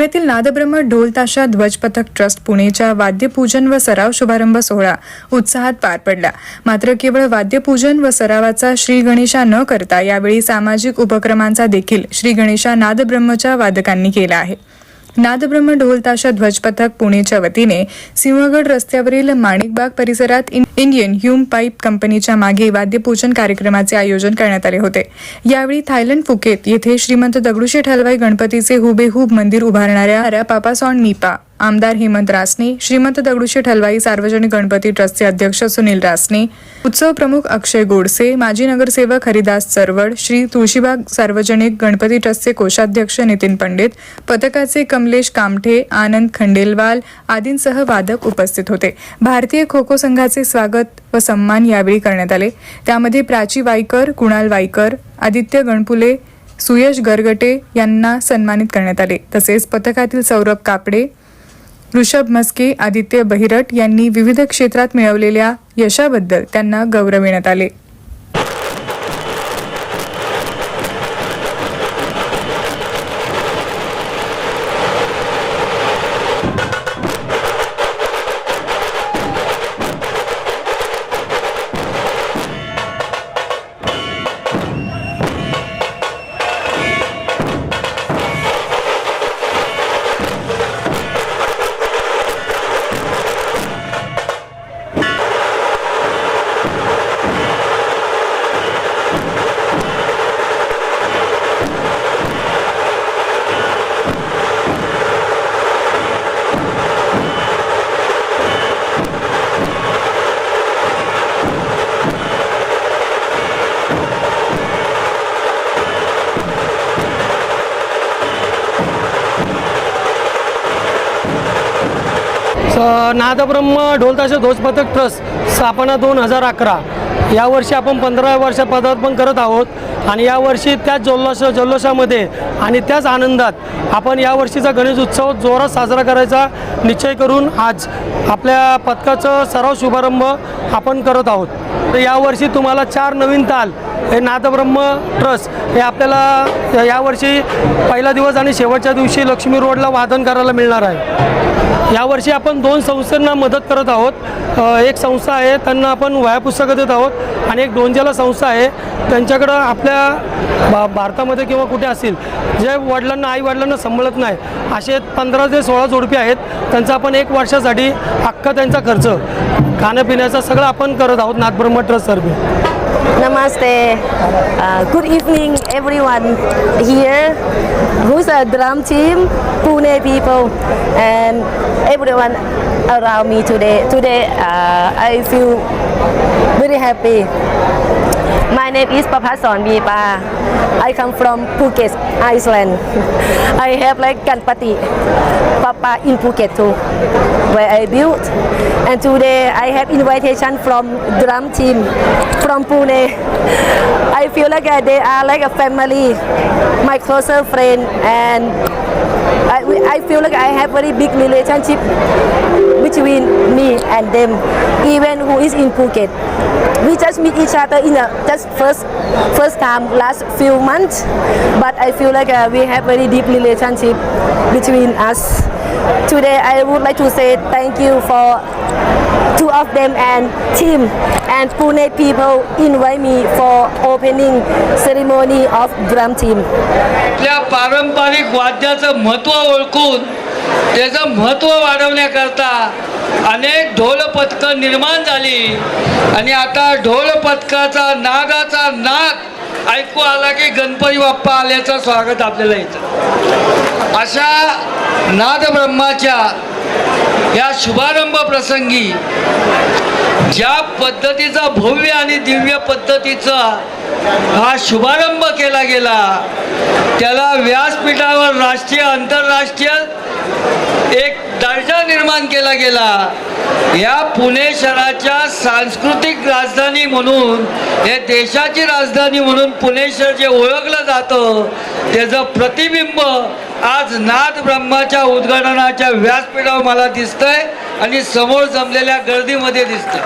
पुण्यातील नादब्रह्म ढोल ताशा ध्वज पथक ट्रस्ट पुणेच्या वाद्यपूजन व सराव शुभारंभ सोहळा उत्साहात पार पडला. मात्र केवळ वाद्यपूजन व सरावाचा श्री गणेशा न करता यावेळी सामाजिक उपक्रमांचा देखील श्री गणेशा नादब्रह्मच्या वादकांनी केला आहे. नादब्रह्म ढोलताशा ध्वजपथक पुणेच्या वतीने सिंहगड रस्त्यावरील माणिकबाग परिसरात इंडियन ह्यूम पाईप कंपनीच्या मागे वाद्यपूजन कार्यक्रमाचे आयोजन करण्यात आले होते. यावेळी थायलंड फुकेत येथे श्रीमंत दगडूशेठ हलवाई गणपतीचे हुबेहूब मंदिर उभारणाऱ्या पापासॉन मीपा आमदार हेमंत रासने श्रीमंत दगडूशेठ हलवाई सार्वजनिक गणपती ट्रस्टचे अध्यक्ष सुनील रासने उत्सव प्रमुख अक्षय गोडसे माजी नगरसेवक हरिदास चरवड श्री तुळशीबाग सार्वजनिक गणपती ट्रस्टचे कोषाध्यक्ष नितीन पंडित पथकाचे कमलेश कामठे आनंद खंडेलवाल आदींसह वादक उपस्थित होते. भारतीय खो खो संघाचे स्वागत व सन्मान यावेळी करण्यात आले. त्यामध्ये प्राची वायकर कुणाल वायकर आदित्य गणपुले सुयश गरगटे यांना सन्मानित करण्यात आले. तसेच पथकातील सौरभ कापडे ऋषभ मस्के आदित्य बहिरट यांनी विविध क्षेत्रात मिळवलेल्या यशाबद्दल त्यांना गौरविण्यात आले. नादब्रह्म ढोलताशे ध्वजपथक ट्रस्ट स्थापना दोन हजार अकरा. यावर्षी आपण पंधरा वर्ष पदार्पण करत आहोत आणि यावर्षी त्याच जल्लोष जल्लोषामध्ये आणि त्याच आनंदात आपण यावर्षीचा गणेश उत्सव जोरात साजरा करायचा निश्चय करून आज आपल्या पथकाचं सराव शुभारंभ आपण करत आहोत. तर यावर्षी तुम्हाला चार नवीन ताल हे नादब्रह्म ट्रस्ट हे आपल्याला यावर्षी पहिला दिवस आणि शेवटच्या दिवशी लक्ष्मी रोडला वादन करायला मिळणार आहे. यावर्षी आपण दोन संस्थांना मदत करत आहोत. एक संस्था आहे त्यांना आपण वह्या पुस्तकं देत आहोत आणि एक डोंजाला संस्था आहे. त्यांच्याकडं आपल्या भा भारतामध्ये किंवा कुठे असतील जे वडिलांना आई वडिलांना सांभाळत नाही असे पंधरा ते सोळा जोडपी आहेत. त्यांचा आपण एक वर्षासाठी अख्खा त्यांचा खर्च खाण्यापिण्याचा सगळं आपण करत आहोत नाथब्रह्म ट्रस्टतर्फे Namaste. Uh, good evening, everyone here. Who's a drum team, Pune people, and everyone around me today. Today, uh, I feel very happy. My name is Papason Vipa. I come from Phuket, Iceland. I have like Ganpati, Papa in Phuket too, where I built. And today I have invitation from drum team from Pune. I feel like uh, they are like a family, my closer friend, and I, I feel like I have very big relationship between me and them, even who is in Phuket. We just meet each other in a just first first time last few months, but I feel like uh, we have very deep relationship between us. Today I would like to say thank you for two of them and team and Pune people invite me for opening ceremony of drum team. आपल्या पारंपरिक वाद्याचं महत्त्व ओळखून त्याचं महत्त्व वाढवण्याकरता अनेक ढोल पथकं निर्माण झाली. आणि आता ढोल पथकाचा नागाचा नाद ऐकू आला की गणपती बाप्पा आल्याचं स्वागत आपल्याला येतं. अशा नादब्रह्माच्या या शुभारंभ प्रसंगी ज्या पद्धतीचा भव्य आणि दिव्य पद्धतीचा हा शुभारंभ केला गेला त्याला व्यासपीठावर राष्ट्रीय आंतरराष्ट्रीय एक दर्जा निर्माण केला गेला. या पुणे शहराच्या सांस्कृतिक राजधानी म्हणून हे देशाची राजधानी म्हणून पुणे शहर जे ओळखलं जातं त्याचं प्रतिबिंब आज नाथ ब्रह्माच्या उद्घाटनाच्या व्यासपीठावर मला दिसतंय आणि समोर जमलेल्या गर्दीमध्ये दिसतंय.